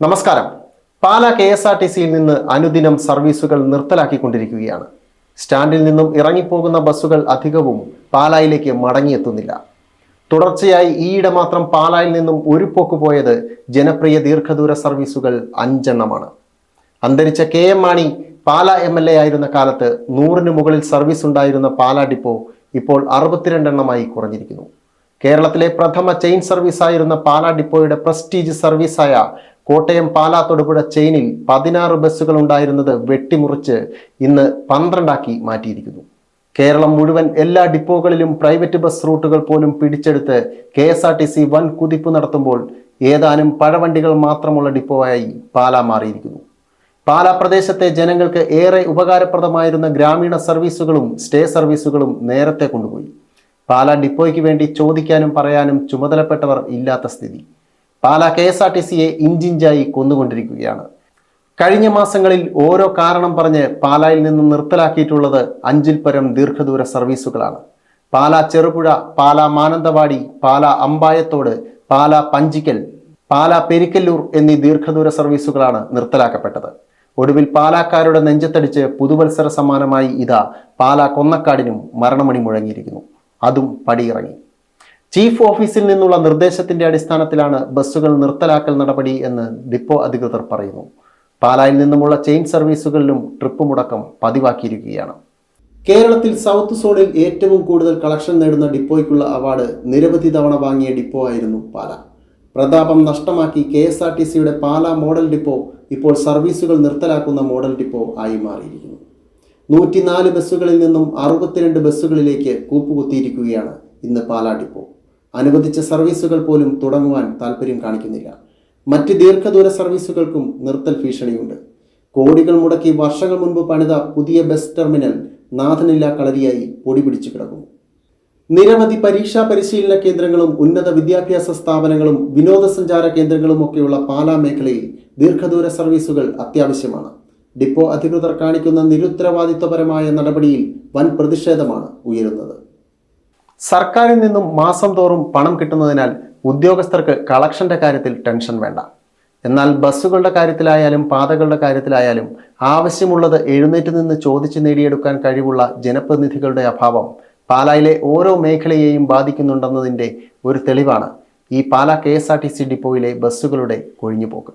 നമസ്കാരം. Pala K S R T സിയിൽ നിന്ന് അനുദിനം സർവീസുകൾ നിർത്തലാക്കിക്കൊണ്ടിരിക്കുകയാണ്. സ്റ്റാൻഡിൽ നിന്നും ഇറങ്ങിപ്പോകുന്ന ബസ്സുകൾ അധികവും പാലായിലേക്ക് മടങ്ങിയെത്തുന്നില്ല. തുടർച്ചയായി ഈയിടെ മാത്രം പാലായിൽ നിന്നും ഒരു പോക്ക് പോയത് ജനപ്രിയ ദീർഘദൂര സർവീസുകൾ അഞ്ചെണ്ണമാണ്. അന്തരിച്ച K M Mani Pala M L A ആയിരുന്ന കാലത്ത് നൂറിന് മുകളിൽ സർവീസ് ഉണ്ടായിരുന്ന പാല ഡിപ്പോ ഇപ്പോൾ അറുപത്തിരണ്ടെണ്ണമായി കുറഞ്ഞിരിക്കുന്നു. കേരളത്തിലെ പ്രഥമ ചെയിൻ സർവീസ് ആയിരുന്ന പാല ഡിപ്പോയുടെ പ്രസ്റ്റീജ് സർവീസായ കോട്ടയം പാലാ തൊടുപുഴ ചെയിനിൽ പതിനാറ് ബസ്സുകൾ ഉണ്ടായിരുന്നത് വെട്ടിമുറിച്ച് ഇന്ന് പന്ത്രണ്ടാക്കി മാറ്റിയിരിക്കുന്നു. കേരളം മുഴുവൻ എല്ലാ ഡിപ്പോകളിലും പ്രൈവറ്റ് ബസ് റൂട്ടുകൾ പോലും പിടിച്ചെടുത്ത് K S R T C വൻ കുതിപ്പ് നടത്തുമ്പോൾ ഏതാനും പഴവണ്ടികൾ മാത്രമുള്ള ഡിപ്പോയായി പാലാ മാറിയിരിക്കുന്നു. പാലാ പ്രദേശത്തെ ജനങ്ങൾക്ക് ഏറെ ഉപകാരപ്രദമായിരുന്ന ഗ്രാമീണ സർവീസുകളും സ്റ്റേ സർവീസുകളും നേരത്തെ കൊണ്ടുപോയി. പാലാ ഡിപ്പോയ്ക്ക് വേണ്ടി ചോദിക്കാനും പറയാനും ചുമതലപ്പെട്ടവർ ഇല്ലാത്ത സ്ഥിതി. Pala K S R T സിയെ ഇഞ്ചിഞ്ചായി കൊന്നുകൊണ്ടിരിക്കുകയാണ്. കഴിഞ്ഞ മാസങ്ങളിൽ ഓരോ കാരണം പറഞ്ഞ് പാലായിൽ നിന്ന് നിർത്തലാക്കിയിട്ടുള്ളത് അഞ്ചിൽ പരം ദീർഘദൂര സർവീസുകളാണ്. പാലാ ചെറുപുഴ പാലാ മാനന്തവാടി പാലാ അമ്പായത്തോട് പാലാ പഞ്ചിക്കൽ പാലാ പെരിക്കല്ലൂർ എന്നീ ദീർഘദൂര സർവീസുകളാണ് നിർത്തലാക്കപ്പെട്ടത്. ഒടുവിൽ പാലാക്കാരുടെ നെഞ്ചത്തടിച്ച് പുതുവത്സര സമാനമായി ഇതാ പാലാ കൊന്നക്കാടിനും മരണമണി മുഴങ്ങിയിരിക്കുന്നു. അതും പടിയിറങ്ങി. ചീഫ് ഓഫീസിൽ നിന്നുള്ള നിർദ്ദേശത്തിന്റെ അടിസ്ഥാനത്തിലാണ് ബസ്സുകൾ നിർത്തലാക്കൽ നടപടി എന്ന് ഡിപ്പോ അധികൃതർ പറയുന്നു. പാലായിൽ നിന്നുമുള്ള ചെയിൻ സർവീസുകളിലും ട്രിപ്പ് മുടക്കം പതിവാക്കിയിരിക്കുകയാണ്. കേരളത്തിൽ സൗത്ത് സോണിൽ ഏറ്റവും കൂടുതൽ കളക്ഷൻ നേടുന്ന ഡിപ്പോയ്ക്കുള്ള അവാർഡ് നിരവധി തവണ വാങ്ങിയ ഡിപ്പോ ആയിരുന്നു പാല. പ്രതാപം നഷ്ടമാക്കി കെ എസ് ആർ ടി സിയുടെ പാല മോഡൽ ഡിപ്പോ ഇപ്പോൾ സർവീസുകൾ നിർത്തലാക്കുന്ന മോഡൽ ഡിപ്പോ ആയി മാറിയിരിക്കുന്നു. നൂറ്റിനാല് ബസ്സുകളിൽ നിന്നും അറുപത്തിരണ്ട് ബസ്സുകളിലേക്ക് കൂപ്പുകുത്തിയിരിക്കുകയാണ് ഇന്ന് പാലാ ഡിപ്പോ. അനുവദിച്ച സർവീസുകൾ പോലും തുടങ്ങുവാൻ താല്പര്യം കാണിക്കുന്നില്ല. മറ്റ് ദീർഘദൂര സർവീസുകൾക്കും നിർത്തൽ ഭീഷണിയുണ്ട്. കോടികൾ മുടക്കി വർഷങ്ങൾ മുൻപ് പണിത പുതിയ ബസ് ടെർമിനൽ നാഥനില്ലാ കളരിയായി പൊടി പിടിച്ചു കിടക്കുന്നു. നിരവധി പരീക്ഷാ പരിശീലന കേന്ദ്രങ്ങളും ഉന്നത വിദ്യാഭ്യാസ സ്ഥാപനങ്ങളും വിനോദസഞ്ചാര കേന്ദ്രങ്ങളും ഒക്കെയുള്ള പാലാ മേഖലയിൽ ദീർഘദൂര സർവീസുകൾ അത്യാവശ്യമാണ്. ഡിപ്പോ അധികൃതർ കാണിക്കുന്ന നിരുത്തരവാദിത്വപരമായ നടപടിയിൽ വൻ പ്രതിഷേധമാണ് ഉയരുന്നത്. സർക്കാരിൽ നിന്നും മാസം തോറും പണം കിട്ടുന്നതിനാൽ ഉദ്യോഗസ്ഥർക്ക് കളക്ഷന്റെ കാര്യത്തിൽ ടെൻഷൻ വേണ്ട. എന്നാൽ ബസ്സുകളുടെ കാര്യത്തിലായാലും പാതകളുടെ കാര്യത്തിലായാലും ആവശ്യമുള്ളത് എഴുന്നേറ്റ് നിന്ന് ചോദിച്ച് നേടിയെടുക്കാൻ കഴിവുള്ള ജനപ്രതിനിധികളുടെ അഭാവം പാലായിലെ ഓരോ മേഖലയെയും ബാധിക്കുന്നുണ്ടെന്നതിന്റെ ഒരു തെളിവാണ് ഈ Pala K S R T C ഡിപ്പോയിലെ ബസ്സുകളുടെ കൊഴിഞ്ഞുപോക്ക്.